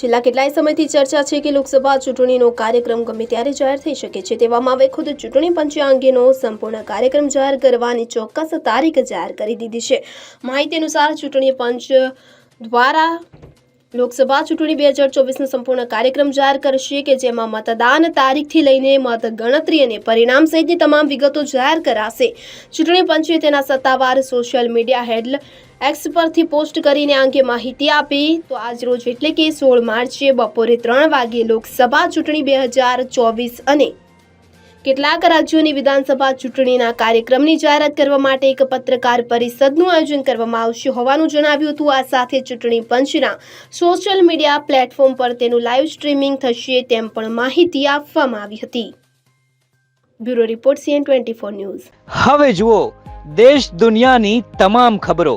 છેલ્લા કેટલાય સમયથી ચર્ચા છે કે લોકસભા ચૂંટણીનો કાર્યક્રમ ગમે ત્યારે જાહેર થઈ શકે છે. તેવામાં હવે ખુદ ચૂંટણી પંચે અંગેનો સંપૂર્ણ કાર્યક્રમ જાહેર કરવાની ચોક્કસ તારીખ જાહેર કરી દીધી છે. માહિતી અનુસાર ચૂંટણી પંચ દ્વારા લોકસભા ચૂંટણી બે હજાર ચોવીસનો સંપૂર્ણ કાર્યક્રમ જાહેર કરશે કે જેમાં મતદાન તારીખથી લઈને મતગણતરી અને પરિણામ સહિતની તમામ વિગતો જાહેર કરાશે. ચૂંટણી પંચે તેના સત્તાવાર સોશિયલ મીડિયા હેડલ એક્સ પરથી પોસ્ટ કરીને અંગે માહિતી આપી. તો આજ રોજ એટલે કે સોળ માર્ચે બપોરે ત્રણ વાગે લોકસભા ચૂંટણી બે હજાર ચોવીસ અને કેટલાક રાજ્યોની વિધાનસભા ચૂંટણીના કાર્યક્રમની જાહેરાત કરવા માટે એક પત્રકાર પરિષદનું આયોજન કરવામાં આવશે હોવાનું જણાવ્યું હતું. આ સાથે ચૂંટણી પંચના સોશિયલ મીડિયા પ્લેટફોર્મ પર તેનું લાઈવ સ્ટ્રીમિંગ થશે તેમ પણ માહિતી આપવામાં આવી હતી. Bureau report CN twenty news. હવે જુઓ, દેશ દુનિયાની તમામ ખબરો.